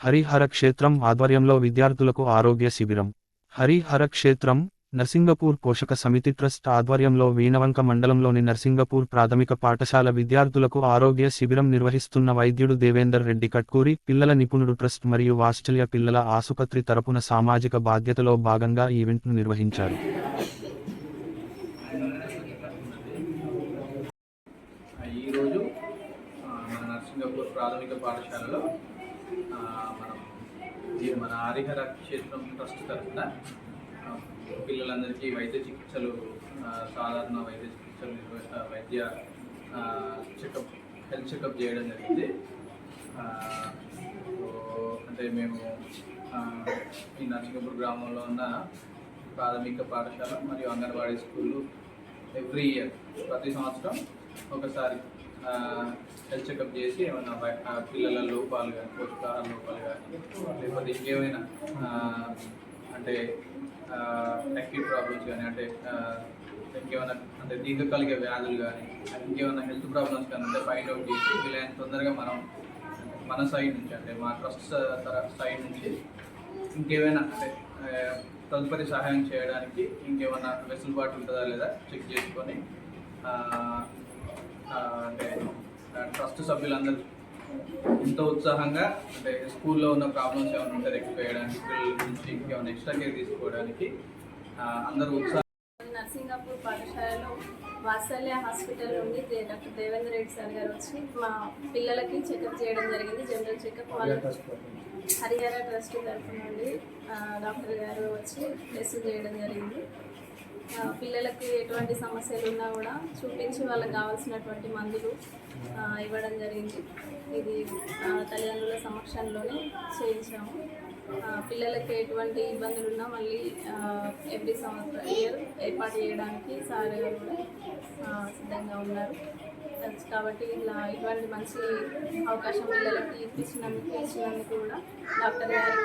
హరిహర క్షేత్రం ఆధ్వర్యంలో విద్యార్థులకు ఆరోగ్య శిబిరం. హరిహర క్షేత్రం నర్సింగపూర్ పోషక సమితి ట్రస్ట్ ఆధ్వర్యంలో వీణవంక మండలంలోని నర్సింగపూర్ ప్రాథమిక పాఠశాల విద్యార్థులకు ఆరోగ్య శిబిరం నిర్వహిస్తున్న వైద్యుడు దేవేందర్ రెడ్డి కట్కూరి పిల్లల నిపుణుడు ట్రస్ట్ మరియు వాత్సల్య పిల్లల ఆసుపత్రి తరపున సామాజిక బాధ్యతలో భాగంగా ఈవెంట్ను నిర్వహించారు. ఈరోజు నర్సింగపూర్ ప్రాథమిక పాఠశాలలో ఇది మన హరిహర క్షేత్రం ట్రస్ట్ తరఫున. పిల్లలందరికీ వైద్య చికిత్సలు సాధారణ వైద్య చికిత్సలు వైద్య చెకప్ హెల్త్ చెకప్ చేయడం జరిగింది. అంటే మేము ఈ నర్సింగపూర్ గ్రామంలో ఉన్న ప్రాథమిక పాఠశాల మరియు అంగన్వాడీ స్కూళ్ళు ఎవ్రీ ఇయర్ ప్రతి సంవత్సరం ఒకసారి హెల్త్ చెకప్ చేసి ఏమైనా పిల్లల లోపాలు కానీ పోషకాహార లోపాలు కానీ లేకపోతే ఇంకేమైనా అంటే యాక్టివ్ ప్రాబ్లమ్స్ కానీ అంటే ఇంకేమైనా అంటే దీర్ఘకాలిక వ్యాధులు కానీ ఇంకేమైనా హెల్త్ ప్రాబ్లమ్స్ కానీ అంటే ఫైండ్ అవుట్ చేసి వీలైన తొందరగా మనం మన సైడ్ నుంచి అంటే మా ట్రస్ట్ సైడ్ నుంచి ఇంకేమైనా అంటే తదుపరి సహాయం చేయడానికి ఇంకేమైనా వెసులుబాటు ఉంటుందా లేదా చెక్ చేసుకొని అంటే ట్రస్ట్ సభ్యులందరూ ఎంతో ఉత్సాహంగా అంటే స్కూల్లో ఉన్న ప్రాబ్లమ్స్ ఏమైనా ఉంటే రెక్టిఫై చేయడానికి పిల్లల నుంచి ఇంకేమైనా ఎక్స్ట్రా కేర్ తీసుకోవడానికి అందరూ ఉత్సాహం నర్సింగాపూర్ పాఠశాలలో వాత్సల్య హాస్పిటల్ నుండి డాక్టర్ దేవేంద్ర రెడ్డి సార్ గారు వచ్చి మా పిల్లలకి చెకప్ చేయడం జరిగింది. జనరల్ చెకప్ వాళ్ళ హరిహర ట్రస్ట్ తరఫు నుండి డాక్టర్ గారు వచ్చి టెస్ట్ చేయడం జరిగింది. పిల్లలకి ఎటువంటి సమస్యలు ఉన్నా కూడా చూపించి వాళ్ళకి కావాల్సినటువంటి మందులు ఇవ్వడం జరిగింది. ఇది తల్లిదండ్రుల సమక్షంలోనే చేయించాము. పిల్లలకి ఎటువంటి ఇబ్బందులు ఉన్నా మళ్ళీ ఎవ్రీ సంవత్సరం ఇయర్ ఏర్పాటు చేయడానికి సార్ గారు కూడా సిద్ధంగా ఉన్నారు. కాబట్టి ఇలా ఇటువంటి మంచి అవకాశం పిల్లలకి ఇప్పించినందుకు ఇచ్చినందుకు కూడా డాక్టర్ గారికి